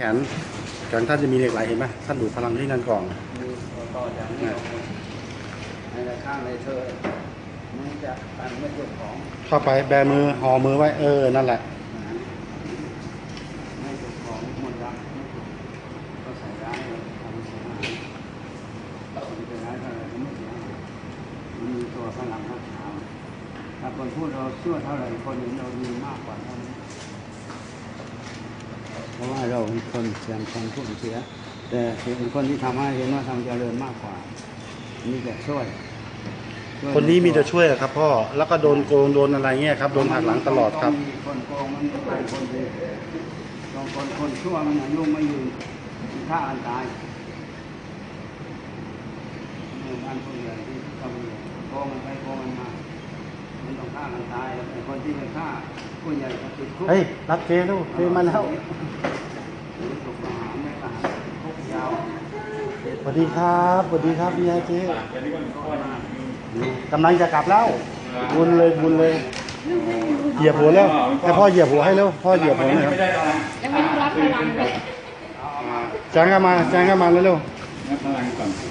แขนแขนท่านจะมีเหล็กไหลเห็นไหมท่านดูดพลังที่นั่นก่อนมีต่อจากนี้ออกมาในข้างในเธอมันจะตันไม่เจ้าของเข้าไปแบมือห่อมือไว้เออนั่นแหละไม่เจ้าของหมดรักไม่ถูกก็ใส่ร้ายเลยทำเสียหายคนจะร้ายเท่าไหร่ก็ไม่เสียหายมันมีตัวพลังรักษาถ้าคนพูดเราชั่วเท่าไหร่คนอื่นเรามีมากกว่าเท่านั้น เพราะว่าเราเป็นคนเสียงคนพูดเสีย แต่เป็นคนที่ทำให้เห็นว่าทำเจริญมากกว่านี่จะช่วยช่วย คนนี้มีแต่ช่วยอะครับพ่อแล้วก็โดนโกงโดนอะไรเงี้ยครับโดนหักหลังตลอดครับมีคนโกงมันไม่ใช่คนดีบางคนคนชั่วมันอายุไม่ยืนมันฆ่ากันตายนี่ท่านผู้ใหญ่ที่ทำอยู่โกงมันไปโกงมันมามันต้องฆ่ากันตายแล้วไอ้คน ที่ไปฆ่าผู้ใหญ่ก็ติดคุกเฮ้ย รับเฟลูกเฟมาแล้วหรือถูกประหารไม่ประหารคุกยาวสวัสดีครับสวัสดีครับพี่ยาเจ๊กำลังจะกลับแล้ว บุญเลยบุญเลย เหยียบหัวแล้วให้พ่อเหยียบหัวให้แล้วพ่อเหยียบหัวหน่อยครับยังไม่ได้รับพลังเลย แจ้งกันมาแจ้งกันมาเร็วนับพลังก่อน